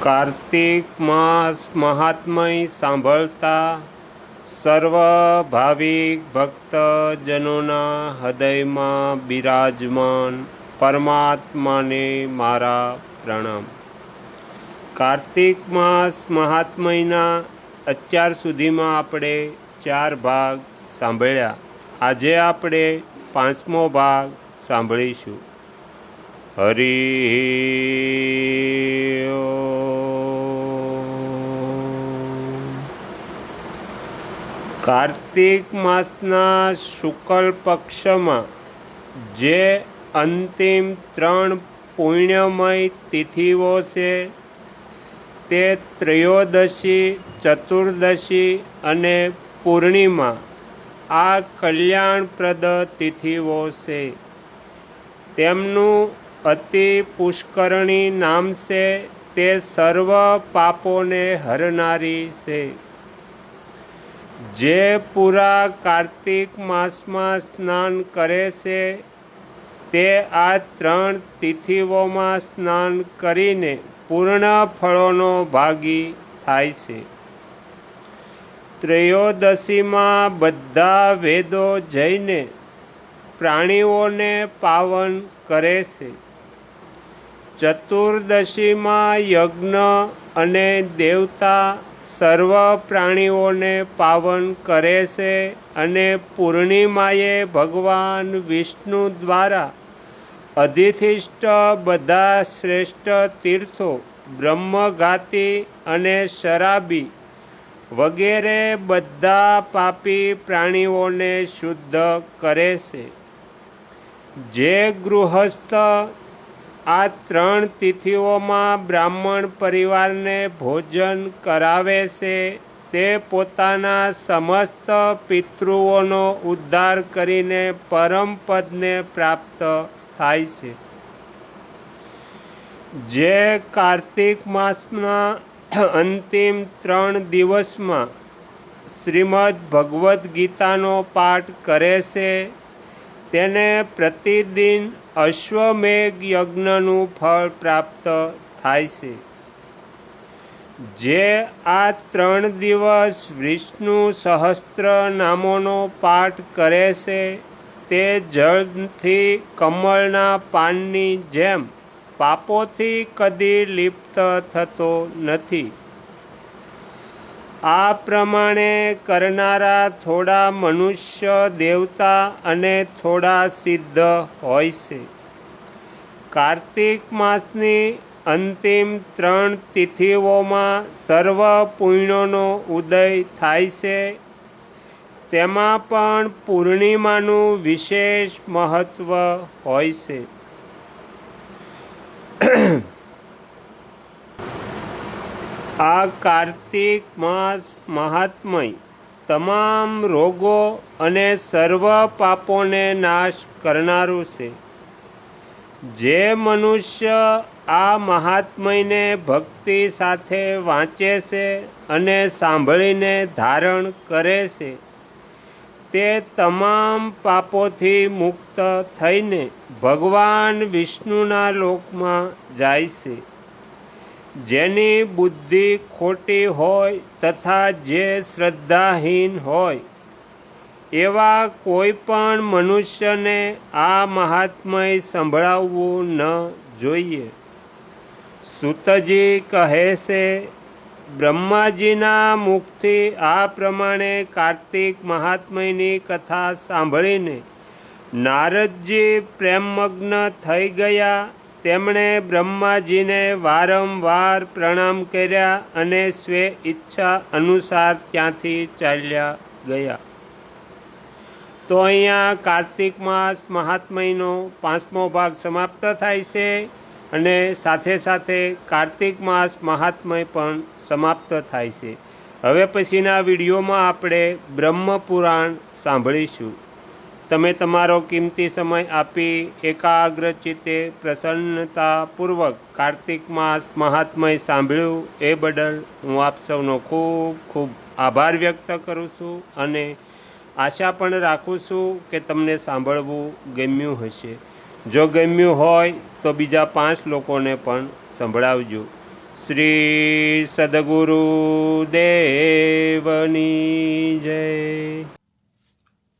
કાર્તિક માસ મહાત્મય સાંભળતા સર્વ ભાવિક ભક્તજનોના હૃદયમાં બિરાજમાન પરમાત્માને મારા પ્રણામ. કાર્તિક માસ મહાત્મયના અત્યાર સુધીમાં આપણે ચાર ભાગ સાંભળ્યા. આજે આપણે પાંચમો ભાગ સાંભળીશું. હરિ કાર્તિક માસના શુક્લ પક્ષમાં, જે અંતિમ ત્રણ પુણ્યમય તિથિઓ છે, તે ત્રયોદશી, ચતુર્દશી અને પૂર્ણિમા, આ કલ્યાણપ્રદ તિથિઓ છે. તેમનું અતિ પુષ્કરણી નામ છે, તે સર્વ પાપોને હરનારી છે. જે પૂરા કાર્તિક માસમાં સ્નાન કરે છે, તે આ ત્રણ તિથિઓમાં સ્નાન કરીને પૂર્ણ ફળોનો ભાગી થાય છે. ત્રયોદશીમાં બધા વેદો જઈને પ્રાણીઓને પાવન કરે છે. ચતુર્દશીમાં યજ્ઞ અને દેવતા સર્વ પ્રાણીઓને પાવન કરે છે અને પૂર્ણિમાએ ભગવાન વિષ્ણુ દ્વારા અધિષ્ઠિત બધા શ્રેષ્ઠ તીર્થો, બ્રહ્મઘાતી અને શરાબી વગેરે બધા પાપી પ્રાણીઓને શુદ્ધ કરે છે. જે ગૃહસ્થ આ ત્રણ તિથિઓમાં બ્રાહ્મણ પરિવારને ભોજન કરાવે છે. તે પોતાના સમસ્ત પિતૃઓનો ઉદ્ધાર કરીને પરમ પદને પ્રાપ્ત થાય છે. જે કાર્તિક માસના અંતિમ ત્રણ દિવસમાં શ્રીમદ ભગવદ્ ગીતાનો પાઠ કરે છે, તેને પ્રતિદિન અશ્વમેઘ યજ્ઞનું ફળ પ્રાપ્ત થાય છે. જે આ ત્રણ દિવસ વિષ્ણુ સહસ્ત્ર નામોનો પાઠ કરે છે, તે જળથી કમળના પાનની જેમ પાપોથી કદી લિપ્ત થતો નથી. આ પ્રમાણે કરનારા થોડા મનુષ્ય દેવતા અને થોડા સિદ્ધ હોય છે. કાર્તિક માસની અંતિમ ત્રણ તિથિઓમાં સર્વ પુણ્યોનો ઉદય થાય છે. તેમાં પણ પૂર્ણિમાનું વિશેષ મહત્ત્વ હોય છે. આ કાર્તિક માસ મહાત્મય. તમામ રોગો અને સર્વ પાપોને નાશ કરનારું છે. જે મનુષ્ય આ મહાત્મયને ભક્તિ સાથે વાંચે છે અને સાંભળીને ધારણ કરે છે, તે તમામ પાપોથી મુક્ત થઈને ભગવાન વિષ્ણુના લોકમાં જાય છે. જેની બુદ્ધિ ખોટી હોય તથા જે શ્રદ્ધાહીન હોય, એવા કોઈ પણ મનુષ્યને આ મહાત્મય સંભળાવવું ન જોઈએ. સુતજી કહે છે, બ્રહ્માજીના મુખથી આ પ્રમાણે કાર્તિક મહાત્મયની કથા સાંભળીને નારદજી પ્રેમમગ્ન થઈ ગયા તેમણે બ્રહ્માજીને વારંવાર પ્રણામ કર્યા અને સ્વે ઈચ્છા અનુસાર ત્યાંથી ચાલ્યા ગયા. તો અહીંયા કાર્તિક માસ મહાત્મયનો પાંચમો ભાગ સમાપ્ત થાય છે અને સાથે સાથે કાર્તિક માસ મહાત્મય પણ સમાપ્ત થાય છે. હવે પછીના વિડીયોમાં આપણે બ્રહ્મપુરાણ સાંભળીશું. તમે તમારો કિંમતી સમય આપી એકાગ્ર ચિત્તે પ્રસન્નતાપૂર્વક કાર્તિક માસ મહાત્મય સાંભળ્યું એ બદલ હું આપ સૌનો ખૂબ ખૂબ આભાર વ્યક્ત કરું છું અને આશા પણ રાખું છું કે તમને સાંભળવું ગમ્યું હશે. જો ગમ્યું હોય તો બીજા પાંચ લોકોને પણ સંભળાવજો. શ્રી સદગુરુ દેવની જય.